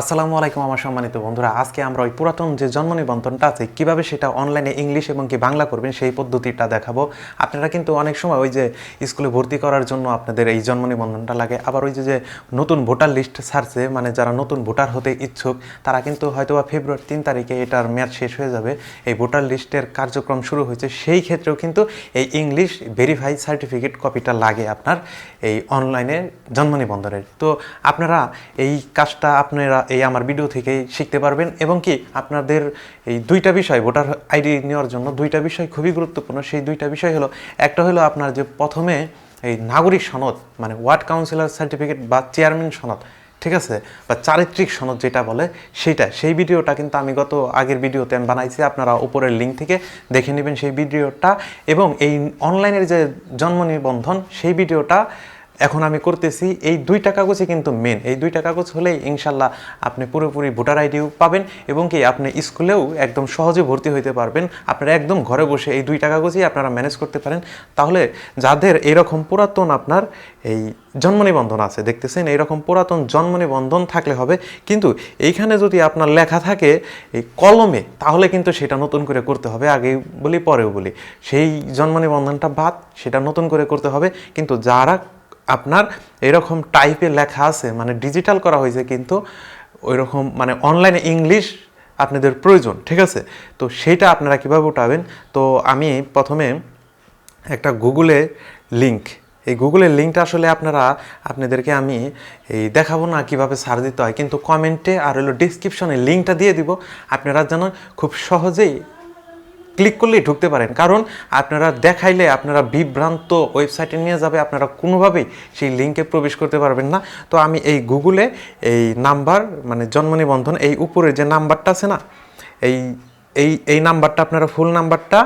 আসসালামু আলাইকুম, আমার সম্মানিত বন্ধুরা। আজকে আমরা ওই পুরাতন যে জন্ম নিবন্ধনটা আছে, কীভাবে সেটা অনলাইনে ইংলিশ এবং কি বাংলা করবেন সেই পদ্ধতিটা দেখাবো। আপনারা কিন্তু অনেক সময় ওই যে স্কুলে ভর্তি করার জন্য আপনাদের এই জন্ম নিবন্ধনটা লাগে। আবার ওই যে যে নতুন ভোটার লিস্ট ছাড়ছে মানে যারা নতুন ভোটার হতে ইচ্ছুক, তারা কিন্তু হয়তো বা ফেব্রুয়ারি তিন তারিখে এটার মেয়াদ শেষ হয়ে যাবে। এই ভোটার লিস্টের কার্যক্রম শুরু হয়েছে, সেই ক্ষেত্রেও কিন্তু এই ইংলিশ ভেরিফাই সার্টিফিকেট কপিটা লাগে আপনার এই অনলাইনে জন্ম নিবন্ধনের। তো আপনারা এই কাজটা আপনারা এই আমার ভিডিও থেকেই শিখতে পারবেন এবং কি আপনাদের এই দুইটা বিষয়, ভোটার আইডি নেওয়ার জন্য দুইটা বিষয় খুবই গুরুত্বপূর্ণ। সেই দুইটা বিষয় হলো, একটা হলো আপনার যে প্রথমে এই নাগরিক সনদ মানে ওয়ার্ড কাউন্সিলর সার্টিফিকেট বা চেয়ারম্যান সনদ, ঠিক আছে? বা চারিত্রিক সনদ যেটা বলে সেটা সেই ভিডিওটা কিন্তু আমি গত আগের ভিডিওতে আমি বানাইছি, আপনারা উপরের লিঙ্ক থেকে দেখে নেবেন সেই ভিডিওটা। এবং এই অনলাইনের যে জন্ম নিবন্ধন, সেই ভিডিওটা এখন আমি করতেছি, এই দুইটা কাগজই কিন্তু মেন এই দুইটা কাগজ হলেই ইনশাল্লাহ আপনি পুরোপুরি ভোটার আইডিও পাবেন এবং কি আপনি স্কুলেও একদম সহজে ভর্তি হইতে পারবেন। আপনারা একদম ঘরে বসে এই দুইটা কাগজই আপনারা ম্যানেজ করতে পারেন। তাহলে যাদের এরকম পুরাতন আপনার এই জন্ম নিবন্ধন আছে, দেখতেছেন এইরকম পুরাতন জন্ম নিবন্ধন থাকলে হবে। কিন্তু এইখানে যদি আপনার লেখা থাকে এই কলমে, তাহলে কিন্তু সেটা নতুন করে করতে হবে। আগে বলি, পরেও বলি। সেই জন্ম নিবন্ধনটা বাদ, সেটা নতুন করে করতে হবে। কিন্তু যারা আপনার এরকম টাইপে লেখা আছে মানে ডিজিটাল করা হয়েছে কিন্তু ওই রকম মানে অনলাইনে ইংলিশ আপনাদের প্রয়োজন, ঠিক আছে? তো সেইটা আপনারা কীভাবে উঠাবেন? তো আমি প্রথমে একটা গুগলে লিঙ্ক এই গুগলের লিঙ্কটা আসলে আপনারা, আপনাদেরকে আমি এই দেখাবো না কীভাবে সার দিতে হয়, কিন্তু কমেন্টে আর হলো ডিসক্রিপশনে লিঙ্কটা দিয়ে দিব, আপনারা যেন খুব সহজেই ক্লিক করলেই ঢুকতে পারেন। কারণ আপনারা দেখাইলে আপনারা বিভ্রান্ত ওয়েবসাইটে নিয়ে যাবে, আপনারা কোনোভাবেই সেই লিঙ্কে প্রবেশ করতে পারবেন না। তো আমি এই গুগলে এই নাম্বার মানে জন্ম নিবন্ধন, এই উপরে যে নাম্বারটা আছে না, এই এই এই নাম্বারটা, আপনারা ফুল নাম্বারটা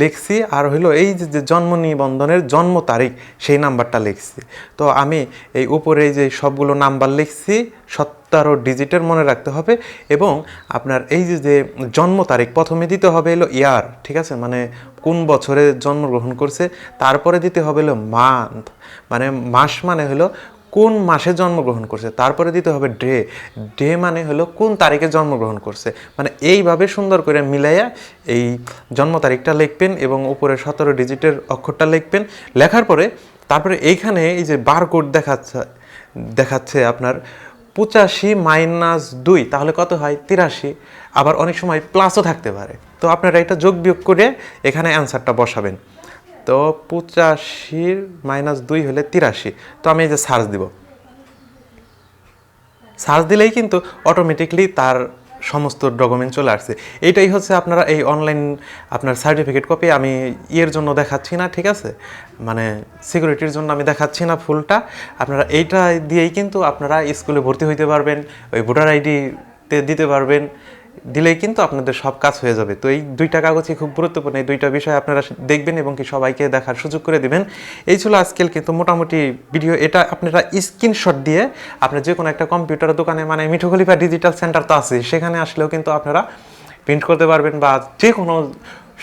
লিখছি, আর হইল এই যে জন্ম নিবন্ধনের জন্ম তারিখ, সেই নাম্বারটা লিখছি। তো আমি এই উপরে যে সবগুলো নাম্বার লিখছি, সতেরো ডিজিটের মনে রাখতে হবে, এবং আপনার এই যে জন্ম তারিখ, প্রথমে দিতে হবে এলো ইয়ার, ঠিক আছে? মানে কোন বছরে জন্মগ্রহণ করছে, তারপরে দিতে হবে হলো মান্থ। মানে মাস মানে হলো কোন মাসে জন্মগ্রহণ করছে? তারপরে দিতে হবে ডে। ডে মানে হলো কোন তারিখে জন্মগ্রহণ করছে। মানে এইভাবে সুন্দর করে মিলাইয়া এই জন্ম তারিখটা লিখবেন এবং উপরে সতেরো ডিজিটের অক্ষরটা লিখবেন। লেখার পরে তারপরে এইখানে এই যে বারকোড দেখাচ্ছে দেখাচ্ছে আপনার পঁচাশি মাইনাস দুই, তাহলে কত হয়? তিরাশি। আবার অনেক সময় প্লাসও থাকতে পারে। তো আপনারা এটা যোগ বিয়োগ করে এখানে অ্যান্সারটা বসাবেন। তো পঁচাশির মাইনাস দুই হলে তিরাশি। তো আমি এই যে সার্চ দিব। সার্চ দিলেই কিন্তু অটোমেটিকলি তার সমস্ত ডকুমেন্ট চলে আসছে। এইটাই হচ্ছে আপনারা এই অনলাইন আপনার সার্টিফিকেট কপি আমি ইয়ের জন্য দেখাচ্ছি না, ঠিক আছে? মানে সিকিউরিটির জন্য আমি দেখাচ্ছি না ফুলটা। আপনারা এইটা দিয়েই কিন্তু আপনারা স্কুলে ভর্তি হইতে পারবেন, ওই ভোটার আইডিতে দিতে পারবেন। দিলেই কিন্তু আপনাদের সব কাজ হয়ে যাবে। তো এই দুইটা কাগজই খুব গুরুত্বপূর্ণ। এই দুইটা বিষয় আপনারা দেখবেন এবং কি সবাইকে দেখার সুযোগ করে দিবেন। এই ছিল আজকের কিন্তু মোটামুটি ভিডিও। এটা আপনারা স্ক্রিনশট দিয়ে আপনার যে কোনো একটা কম্পিউটার দোকানে মানে মিঠোখলিফা ডিজিটাল সেন্টার তো আছে সেখানে আসলেও কিন্তু আপনারা প্রিন্ট করতে পারবেন বা যে কোনো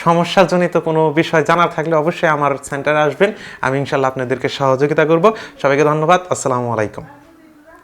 সমস্যাজনিত কোনো বিষয় জানার থাকলে অবশ্যই আমার সেন্টারে আসবেন। আমি ইনশাল্লাহ আপনাদেরকে সহযোগিতা করব। সবাইকে ধন্যবাদ। আসসালামু আলাইকুম।